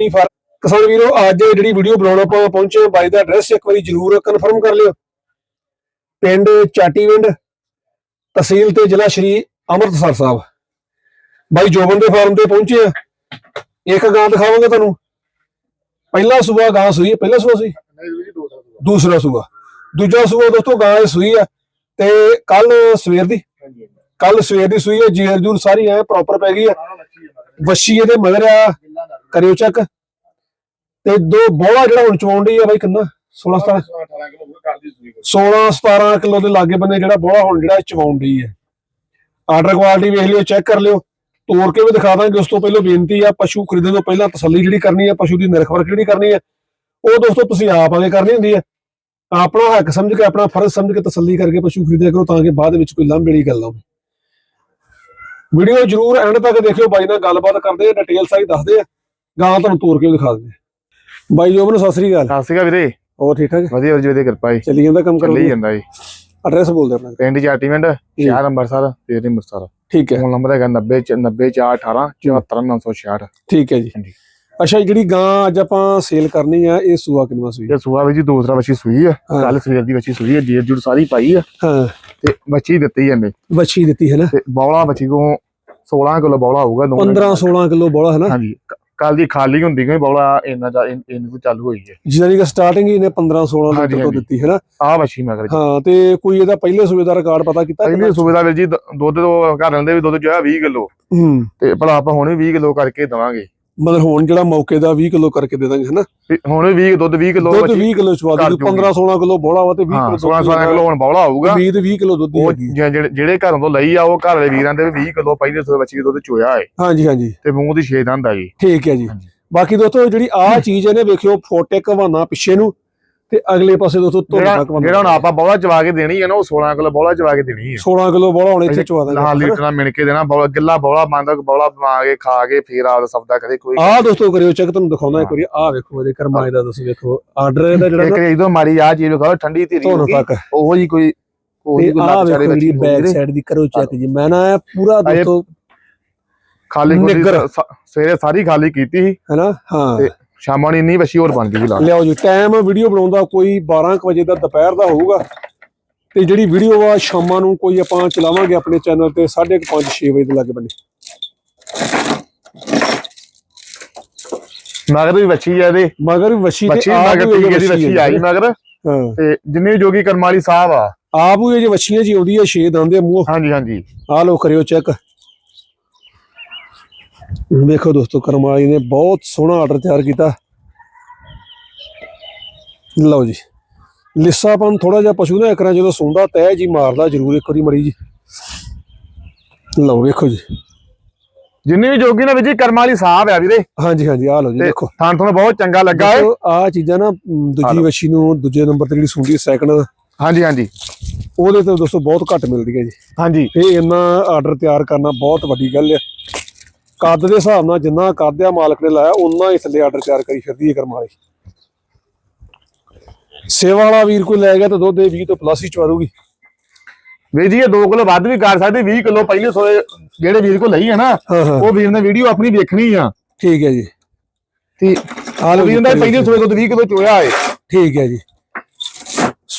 ਨਹੀਂ ਫ਼ਰਕ। ਕਿਸਾਨ ਵੀਰੋ, ਅੱਜ ਜਿਹੜੀ ਵੀਡੀਓ ਬਣਾਉਣ ਆਪਾਂ ਪਹੁੰਚੇ ਬਾਈ ਦਾ ਐਡਰੈਸ ਇੱਕ ਵਾਰੀ ਜਰੂਰ ਕਨਫਰਮ ਕਰ ਲਿਓ। ਪਿੰਡ ਚਾਟੀਵਿੰਡ, ਤਹਿਸੀਲ ਤੇ ਜ਼ਿਲ੍ਹਾ ਸ਼੍ਰੀ ਅੰਮ੍ਰਿਤਸਰ ਸਾਹਿਬ। ਬਾਈ ਜੋਬਨ ਦੇ ਫਾਰਮ ਤੇ ਪਹੁੰਚੇ ਆ, ਇੱਕ ਗਾਂ ਦਿਖਾਵਾਂਗੇ ਤੁਹਾਨੂੰ। ਪਹਿਲਾ ਸੂਆ ਗਾਂ ਸੂਈ, ਪਹਿਲਾ ਸੂਆ ਸੂਈ? ਦੂਸਰਾ ਸੂਆ। ਦੂਜਾ ਸੂਆ ਦੋਸਤੋ, ਗਾਂ ਸੂਈ ਆ। ਤੇ ਕੱਲ ਸਵੇਰ ਦੀ, ਕੱਲ ਸਵੇਰ ਦੀ ਸੂਈ ਹੈ ਜੀਰ ਜੂਰ ਸਾਰੀ ਐ ਪ੍ਰੋਪਰ ਪੈ ਗਈ ਆ। ਵੱਛੀ ਇਹਦੇ ਮਗਰ ਆ। ਕਰਿਓ ਚੈੱਕ ਤੇ ਦੋ ਬੋਲਾ ਜਿਹੜਾ ਹੁਣ ਚਵਾਉਣ ਡਈ ਆ ਬਾਈ ਕਿੰਨਾ? 16 17 16 17 ਕਿਲੋ ਦੇ ਲਾਗੇ ਬੰਨੇ ਜਿਹੜਾ ਬੋਲਾ ਹੁਣ ਜਿਹੜਾ ਚਵਾਉਣ ਡਈ ਹੈ ਆਰਡਰ ਕੁਆਲਿਟੀ ਵੇਖ ਲਿਓ ਚੈੱਕ ਕਰ ਲਿਓ। ਤੋੜ ਕੇ ਵੀ ਦਿਖਾ ਦਾਂਗੇ ਉਸ ਤੋਂ ਪਹਿਲਾਂ ਬੇਨਤੀ ਆ ਪਸ਼ੂ ਖਰੀਦਣ ਤੋਂ ਪਹਿਲਾਂ ਤਸੱਲੀ ਜਿਹੜੀ ਕਰਨੀ ਆ ਪਸ਼ੂ ਦੀ ਨਿਰਖ ਪਰਖ ਜਿਹੜੀ ਕਰਨੀ ਆ ਉਹ ਦੋਸਤੋ ਤੁਸੀਂ ਆਪ ਆਗੇ ਕਰਨੀ ਹੁੰਦੀ ਹੈ ਆਪਣਾ ਹੱਕ ਸਮਝ ਕੇ ਆਪਣਾ ਫਰਜ਼ ਸਮਝ ਕੇ ਤਸੱਲੀ ਕਰਕੇ ਪਸ਼ੂ ਖਰੀਦਿਆ ਕਰੋ ਤਾਂ ਕਿ ਬਾਅਦ ਵਿੱਚ ਕੋਈ ਲੰਬੀ ਵਾਲੀ ਗੱਲ ਨਾ ਹੋਵੇ। ਵੀਡੀਓ ਜਰੂਰ ਐਂਡ ਤੱਕ ਦੇਖਿਓ ਬਾਈ ਨਾਲ ਗੱਲਬਾਤ ਕਰਦੇ ਆ ਡਿਟੇਲ ਸਾਰੀ ਦੱਸਦੇ ਆ। ਗਾਂ ਤੁਹਾਨੂੰ ਤੋੜ ਕੇ ਦਿਖਾ ਦਿੰਦੇ ਬਾਈ ਜੋਬਨ ਸਤਿ ਸ੍ਰੀ ਅਕਾਲ। ਸਤਿ ਸ਼੍ਰੀ ਅਕਾਲ ਵੀਰੇ। ਹੋਰ ਠੀਕ ਠਾਕ ਵਧੀਆ ਵੀਰ ਜੀ ਦੀ ਕਿਰਪਾ ਜੀ। ਚੱਲੀ ਜਾਂਦਾ ਕੰਮ ਕਰੋ ਚੱਲੀ ਜਾਂਦਾ ਜੀ। ਐਡਰੈਸ ਬੋਲ ਦੇ ਆਪਣਾ। ਪਿੰਡ ਚਾਟੀਵਿੰਡ ਸ਼ਹਿਰ ਅੰਮ੍ਰਿਤਸਰ ਤੇਰੇ ਅੰਮ੍ਰਿਤਸਰ। ਠੀਕ ਹੈ। ਫੋਨ ਨੰਬਰ ਹੈਗਾ 90 90418 74966 ਠੀਕ ਹੈ ਜੀ। ਹਾਂਜੀ। ਅੱਛਾ ਜਿਹੜੀ ਗਾਂ ਅੱਜ ਆਪਾਂ ਸੇਲ ਕਰਨੀ ਆ ਇਹ ਸੂਆ ਕਿੰਨਾ ਸੂਈ? ਇਹ ਸੂਆ ਵੀ ਜੀ ਦੂਸਰਾ ਬੱਚੀ ਸੂਈ ਆ। ਹਾਂ। ਕੱਲ ਸਵੇਰ ਦੀ ਬੱਚੀ ਸੂਈ ਆ ਜੇਰ ਜੁੜ ਸਾਰੀ ਪਾਈ ਆ। ਹਾਂ। ਤੇ ਬੱਚੀ ਦਿੱਤੀ ਜਾਂਦੇ ਵੱਛੀ ਦਿੱਤੀ ਹੈ ਨਾ? ਤੇ ਬੌਲਾ ਬੱਚੀ ਕੋ 16 ਕਿਲੋ ਬੌਲਾ ਹੋਊਗਾ ਦੋਵੇਂ 15 16 ਕਿਲੋ ਬੋਲਾ ਹੈ ਨਾ? ਹਾਂਜੀ। ਕੱਲ ਦੀ ਖਾਲੀ ਹੁੰਦੀ ਕਿਉਂ ਬੌਲਾ ਇੰਨਾ ਜ਼ਿਆਦਾ ਇਨ- ਕੁ ਚਾਲੂ ਹੋਈ ਹੈ ਜਿਹਨਾਂ ਦੀ ਸਟਾਰਟਿੰਗ ਹੀ ਇਹਨੇ 15 16 ਹਾਂਜੀ, ਲੀਟਰ ਤੋਂ। ਦਿੱਤੀ ਹੈ ਨਾ ਆਹ ਬੱਚੀ ਮਗਰ ਹਾਂ ਤੇ ਕੋਈ ਇਹਦਾ ਪਹਿਲੇ ਸੂਏ ਦਾ ਰਿਕਾਰਡ ਪਤਾ ਕੀਤਾ ਪਹਿਲੀ ਸੂਬੇ ਵੀਰ ਜੀ ਦ- ਦੁੱਧ ਤੋਂ ਘਰ ਰਹਿੰਦੇ ਵੀ ਦੁੱਧ ਜੋ ਹੈ 20 ਕਿਲੋ। ਹੂੰ। ਤੇ ਭਲਾ ਆਪਾਂ ਹੁਣ ਵੀ 20 ਕਿਲੋ ਕਰਕੇ ਦਵਾਂਗੇ। ਮਤਲਬ ਹੁਣ ਜਿਹੜਾ ਮੌਕੇ ਦਾ 20 ਕਿਲੋ ਕਰਕੇ ਦੇ ਦਾਂਗੇ ਹਨਾ? ਹੁਣ ਵੀ 20 ਦੁੱਧ 20 ਕਿਲੋ ਦੁੱਧ 20 ਕਿਲੋ ਦੂ ਚੋਂ 15 16 ਕਿਲੋ ਬੋਲਾ ਵਾ ਤੇ 20 ਹਾਂ ਕਿਲੋ 16 16 ਕਿਲੋ ਹੁਣ ਬੌਲਾ ਹੋਊਗਾ। 20 ਤੇ 20 ਕਿਲੋ ਦੁੱਧ ਦੀ। ਜਿਹੜੇ ਘਰੋਂ ਤੋਂ ਲਈ ਆ ਉਹ ਘਰ ਵਾਲੇ ਵੀਰਾਂ ਦੇ ਵੀ 20 ਕਿਲੋ ਪਹਿਲੇ ਸੋ ਬੱਚੀ ਦੇ ਦੁੱਧ ਚੋਇਆ ਹੈ ਹਾਂਜੀ ਹਾਂਜੀ। ਤੇ ਮੂੰਹ ਦੀ ਛੇਦ ਆਂਦਾ ਜੀ ਠੀਕ ਹੈ ਜੀ। ਬਾਕੀ ਦੋਸਤੋ ਜਿਹੜੀ ਆਹ ਚੀਜ਼ ਇਹਨੇ ਵੇਖਿਓ ਫੋਟੇ ਘਵਾਨਾ ਪਿੱਛੇ ਨੂੰ। ਤੇ ਅਗਲੇ ਪਾਸੇ ਦੋਸਤੋ ਜਿਹੜਾ ਧੋਣਾ ਘਵਾਨਾ ਜਿਹੜਾ ਹੁਣ ਆਪਾਂ ਬੌਲਾ ਚਵਾ ਕੇ ਦੇਣੀ ਹੈ ਨਾ ਉਹ 16 ਕਿਲੋ ਬੌਲਾ ਚਵਾ ਕੇ ਦੇਣੀ ਹੈ। 16 ਕਿਲੋ ਬੋਲਾ ਹੁਣ ਇੱਥੇ ਚਵਾ ਹਾਂ ਦਾਂਗੇ। ਲੀਟਰ ਨਾਲ ਮਿਣ ਕੇ ਦੇਣਾ ਬੌਲਾ ਗਿੱਲਾ ਬੌਲਾ ਮੰਨਦਾ ਬੌਲਾ ਬਣਾ ਕੇ ਖਾ ਕੇ ਫੇਰ ਆਪਦਾ ਸਬਦਾ ਕਦੇ ਕੋਈ ਆਹ ਦੋਸਤੋ ਕਰਿਓ ਚੈੱਕ ਤੁਹਾਨੂੰ ਦਿਖਾਉਣਾ ਇੱਕ ਵਾਰੀ ਆਹ ਵੇਖੋ ਇਹਦੇ ਕਰਮਾਏ ਦਾ ਤੁਸੀਂ ਵੇਖੋ ਆਰਡਰ ਇਹਦਾ ਜਿਹੜਾ ਇੱਕ ਜਦੋਂ ਮਾਰੀ ਆ ਚੀਜ਼ ਖਾਓ ਠੰਡੀ ਧੀਰੀ ਉਹੋ ਜੀ ਕੋਈ ਉਹੀ ਆਹ ਲੱਤ ਚਾਰੇ ਬੱਚੀ ਬੈਕ। ਸਾਈਡ ਦੀ ਕਰੋ ਚੈੱਕ ਜੀ। ਮੈਂ ਨਾ ਪੂਰਾ ਦੋਸਤੋ ਖਾਲੀ ਸਵੇਰੇ ਸਾਰੀ ਖਾਲੀ ਕੀਤੀ ਸੀ। ਹੈਨਾ ਹਾਂ। ਤੇ ਸ਼ਾਮਾਂ ਨੂੰ ਇੰਨੀ ਬੱਚੀ ਹੋਰ ਬਣ ਗਈ ਲਾ ਲਿਆਓ ਜੀ ਟਾਈਮ ਵੀਡੀਓ ਬਣਾਉਂਦਾ ਕੋਈ 12 ਕੁ ਵਜੇ ਦਾ ਦੁਪਹਿਰ ਦਾ ਹੋਊਗਾ। ਤੇ ਜਿਹੜੀ ਵੀਡੀਓ ਆ ਸ਼ਾਮਾਂ ਨੂੰ ਕੋਈ ਆਪਾਂ ਚਲਾਵਾਂਗੇ ਆਪਣੇ ਚੈਨਲ ਤੇ 5:30 6 ਵਜੇ ਦੇ ਲੱਗੇ ਬੰਨੇ। ਮਗਰ ਵੀ ਬੱਚੀ ਆ ਇਹਦੇ। ਮਗਰ ਵੀ ਵਸ਼ੀ ਬੱਚੀ ਤੇ ਆਪ ਵੀ ਟੀਕੇ ਦੀ ਵੱਛੀ ਆਈ ਮਗਰ ਤੇ ਜਿੰਨੀ ਜੋਗੀ ਕਰਮ ਵਾਲੀ ਸਾਹਿਬ ਆ ਆਪ ਵੀ ਜੇ ਵਸ਼ੀਆਂ ਜੀ ਆਉਂਦੀ ਹੈ ਛੇ ਦੰਦ ਮੂੰਹ। ਹਾਂਜੀ ਹਾਂਜੀ। ਆ ਲੋ ਕਰਿਓ ਚੈੱਕ ਵੇਖੋ ਦੋਸਤੋ ਕਰਮਾਲੀ ਨੇ ਬਹੁਤ ਸੋਹਣਾ ਆਰਡਰ ਤਿਆਰ ਕੀਤਾ। ਲਓ ਜੀ ਲਿੱਸਾਪਨ ਥੋੜਾ ਜਿਹਾ ਪਸ਼ੂ ਨਾ ਇਕਰਾਂ ਜਦੋਂ ਸੁੰਦਾ ਤੈ ਜੀ ਮਾਰਦਾ ਜ਼ਰੂਰ ਇੱਕ ਵਾਰੀ ਮੜੀ ਜੀ ਲਓ ਵੇਖੋ ਜੀ। ਜਿੰਨੀ ਵੀ ਜੋਗੀ ਨਾ ਵੀਰ ਜੀ ਕਰਮ ਵਾਲੀ ਸਾਹਿਬ ਆ ਵੀਰੇ। ਹਾਂਜੀ ਹਾਂਜੀ ਆ ਲਓ ਜੀ ਦੇਖੋ। ਥਾਂ ਤੁਹਾਨੂੰ ਬਹੁਤ ਚੰਗਾ ਲੱਗਾ ਹੈ ਆ ਚੀਜ਼ਾਂ ਨਾ ਦੂਜੀ। ਵਸ਼ੀ ਨੂੰ ਦੂਜੇ ਨੰਬਰ ਤੇ ਜਿਹੜੀ ਸੁੰਦੀ ਸੈਕੰਡ ਹਾਂਜੀ ਹਾਂਜੀ। ਉਹਦੇ ਤੇ ਦੋਸਤੋ ਬਹੁਤ ਘੱਟ ਮਿਲਦੀ ਹੈ ਜੀ। ਹਾਂਜੀ। ਇਹ ਇੰਨਾ ਆਰਡਰ ਤਿਆਰ ਕਰਨਾ ਬਹੁਤ ਵੱਡੀ ਗੱਲ ਹੈ। ਕੱਦ ਦੇ ਹਿਸਾਬ ਨਾਲ ਜਿੰਨਾ ਕੱਦ ਆ ਮਾਲਕ ਨੇ ਲਾਇਆ ਉਨਾ ਹੀ ਥੱਲੇ ਆਰਡਰ ਤਿਆਰ ਕਰੀ ਫਿਰਦੀ ਹੈ ਕਰਮ ਵਾਲੀ। ਸੇਵਾ ਵਾਲਾ ਵੀਰ ਕੋਈ ਲੈ ਗਿਆ ਤਾਂ ਦੁੱਧ ਇਹ 20 ਤੋਂ ਪਲੱਸ ਹੀ ਚਵਾ ਦੂਗੀ ਵੀਰ ਜੀ ਇਹ 2 ਕਿਲੋ ਵੱਧ ਵੀ ਕਰ ਸਕਦੇ 20 ਕਿਲੋ ਪਹਿਲੇ ਸੋਏ ਜਿਹੜੇ ਵੀਰ ਕੋ ਲਈ ਹੈ ਨਾ ਹਾਂ ਹਾਂ। ਉਹ ਵੀਰ ਨੇ ਵੀਡੀਓ ਆਪਣੀ ਵੇਖਣੀ ਆ। ਠੀਕ ਹੈ ਜੀ। ਤੇ ਆ ਉਹ ਲਓ ਵੀਰ ਨੇ ਪਹਿਲੇ ਸੋਏ ਤੋਂ 20 ਕਿਲੋ ਚੋਇਆ ਹੈ ਠੀਕ ਹੈ ਜੀ।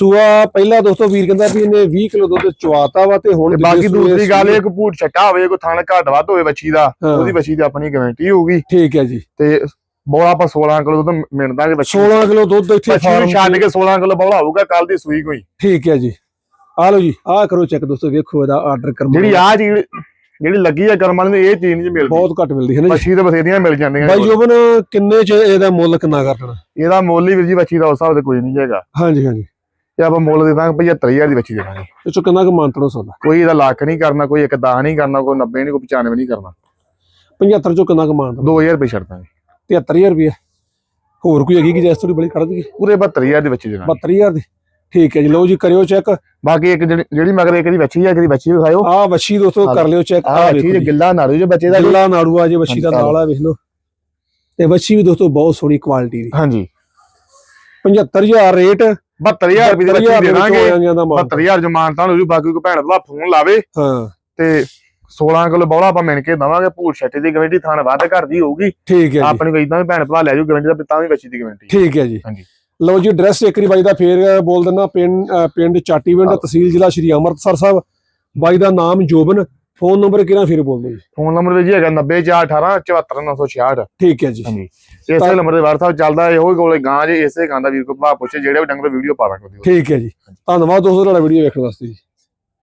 ਸੂਆ ਪਹਿਲਾ ਦੋਸਤੋ ਵੀਰ ਕਹਿੰਦਾ ਵੀ ਇਹਨੇ 20 ਕਿਲੋ ਦੁੱਧ ਚਵਾਤਾ ਵਾ ਤੇ ਹੁਣ ਬਾਕੀ ਦੂਸਰੀ ਗੱਲ ਇਹ ਕੋ ਭੂਟ ਛੱਟਾ ਹੋਵੇ ਕੋ ਥਣ ਘੱਟ ਵੱਧ ਹੋਵੇ ਬੱਚੀ ਦਾ। ਉਹਦੀ ਬੱਚੀ ਦੀ ਆਪਣੀ ਗਾਰੰਟੀ ਹੋਊਗੀ। ਠੀਕ ਹੈ ਜੀ। ਤੇ ਬੋਲਾ ਆਪਾਂ 16 ਕਿਲੋ ਦੁੱਧ ਮਿਲਦਾਂਗੇ ਬੱਚੀ 16 ਕਿਲੋ ਦੁੱਧ ਇੱਥੇ ਫਾਰਮ ਛੱਡ ਕੇ 16 ਕਿਲੋ ਬੋਲਾ ਹੋਊਗਾ ਕੱਲ ਦੀ ਸੂਈ ਕੋਈ। ਠੀਕ ਹੈ ਜੀ। ਆ ਲਓ ਜੀ ਆ ਕਰੋ ਚੈੱਕ ਦੋਸਤੋ ਵੇਖੋ ਇਹਦਾ ਆਰਡਰ ਕਰਮ ਜਿਹੜੀ ਆ ਚੀਜ਼ ਜਿਹੜੀ ਲੱਗੀ ਆ ਕਰਮ ਵਾਲੇ ਨੂੰ ਇਹ ਚੀਜ਼ ਨਹੀਂ ਮਿਲਦੀ। ਬਹੁਤ ਘੱਟ ਮਿਲਦੀ ਹੈ ਨਾ ਬੱਚੀ ਤੇ ਬਥੇਰੀਆਂ ਮਿਲ ਜਾਂਦੀਆਂ ਬਾਈ। ਜੋਬਨ ਕਿੰਨੇ ਚ ਇਹਦਾ ਮੁੱਲ ਕਿੰਨਾ ਕਰਨਾ ਇਹਦਾ ਮੁੱਲ ਹੀ ਵੀਰ ਜੀ ਬੱਚੀ ਦਾ ਉਸ ਹਿਸਾਬ ਤੇ ਕੋਈ ਨਹੀਂ ਹੈਗਾ। ਹਾਂਜੀ ਹਾਂਜੀ। ਤੇ ਆਪਾਂ ਮੁੱਲ ਦੇ ਦਾਂਗੇ 75000 ਦੀ ਬੱਚੀ ਦੇ ਦਾਂਗੇ ਇਹ ਚੋਂ ਕਿੰਨਾ ਕੁ ਮੰਤਰੋ ਸੌਦਾ? ਕੋਈ ਇਹਦਾ ਲੱਖ ਨਹੀਂ ਕਰਨਾ ਕੋਈ ਇੱਕ 10 ਨਹੀਂ ਕਰਨਾ ਕੋਈ 90 ਨਹੀਂ ਕੋਈ 95 ਨਹੀਂ ਕਰਨਾ। 75 ਚੋਂ ਕਿੰਨਾ ਕੁ ਮੰਤਰੋ 2000 ਰੁਪਏ ਛੱਡ ਦਾਂਗੇ। 73000 ਰੁਪਏ। ਹੋਰ ਕੋਈ ਹੈਗੀ ਕਿ ਜੈਸ ਥੋੜੀ ਬੜੀ ਕੱਢ ਦਈਏ ਪੂਰੇ 72000 ਦੀ ਬੱਚੀ ਦੇ ਦਾਂਗੇ 72000 ਦੀ। ਠੀਕ ਹੈ ਜੀ ਲਓ ਜੀ ਕਰਿਓ ਚੈੱਕ। ਬਾਕੀ ਇੱਕ ਜਿਹੜੀ ਮਗਰ ਇੱਕ ਦੀ ਬੱਚੀ ਆ ਇੱਕ ਦੀ ਬੱਚੀ ਵਿਖਾਇਓ ਆਹ ਵੱਛੀ ਦੋਸਤੋ ਕਰ ਲਿਓ ਚੈੱਕ। ਆ ਜੀ। ਗਿੱਲਾ ਨਾੜੂ ਜੇ ਬੱਚੇ ਦਾ। ਗਿੱਲਾ ਨਾੜੂ ਆ ਜੇ ਵੱਛੀ ਦਾ ਨਾਲ ਆ ਵੇਖ ਲਓ। ਤੇ ਵੱਛੀ ਵੀ ਦੋਸਤੋ ਬਹੁਤ ਸੋਹਣੀ ਕੁਆਲਿਟੀ ਦੀ। ਹਾਂਜੀ। 75000 ਰੇਟ 72000 ਰੁਪਏ ਦੀ ਬੱਚੀ ਦੇ ਦਾਂਗੇ। ਦਾਂਗੇ 72000 ਜੋ ਮਾਨਤਾਨ ਹੋ ਜੂ ਬਾਕੀ ਕੋਈ ਭੈਣ ਭਰਾ ਫੋਨ ਲਾਵੇ ਹਾਂ। ਤੇ 16 ਕਿਲੋ ਬੌਲਾ ਆਪਾਂ ਮਿਣ ਕੇ ਦਵਾਂਗੇ। ਭੂਰ ਛੱਟੀ ਦੀ ਗਵੰਡੀ ਥਾਣ ਵੱਧ ਘਰ ਦੀ ਹੋਊਗੀ। ਠੀਕ ਹੈ ਜੀ। ਆਪਣੀ ਕੋਈ ਇਦਾਂ ਵੀ ਭੈਣ ਭਰਾ ਲੈ ਜੂ ਗਵੰਡੀ ਦਾ ਤਾਂ ਵੀ ਬੱਚੀ ਦੀ ਗਵੰਡੀ ਠੀਕ ਹੈ ਜੀ। ਹਾਂਜੀ। ਲਓ ਜੀ ਐਡਰੈਸ ਇੱਕ ਵਾਰੀ ਬਾਈ ਦਾ ਫੇਰ ਬੋਲ ਦਿੰਦਾ ਪਿੰਡ ਅਹ ਪਿੰਡ ਚਾਟੀਵਿੰਡ ਤਹਿਸੀਲ ਜ਼ਿਲ੍ਹਾ ਸ਼੍ਰੀ ਅੰਮ੍ਰਿਤਸਰ ਸਾਹਿਬ। ਬਾਈ ਦਾ ਨਾਮ ਜੋਬਨ ਫੋਨ ਨੰਬਰ ਕਿਹੜਾ ਫਿਰ ਬੋਲ ਦਿਓ ਜੀ। ਫੋਨ ਨੰਬਰ ਵੀ ਜੀ ਹੈਗਾ 90418 74966 ਠੀਕ ਹੈ ਜੀ। ਹਾਂਜੀ। ਇਸੇ ਨੰਬਰ ਤੇ WhatsApp ਚੱਲਦਾ ਹੈ ਉਹੀ ਕੋਲੇ ਗਾਂ ਜੇ ਇਸੇ ਗਾਂ ਦਾ ਵੀਰ ਕੋ ਭਾ ਪੁੱਛੇ ਜਿਹੜੇ ਵੀ ਡੰਗਰ ਵੀਡੀਓ ਪਾ ਦਾਂਗੇ ਉਹਦੀ। ਠੀਕ ਹੈ ਜੀ। ਧੰਨਵਾਦ ਦੋਸਤੋ ਤੁਹਾਡਾ ਵੀਡੀਓ ਵੇਖਣ ਵਾਸਤੇ ਜੀ।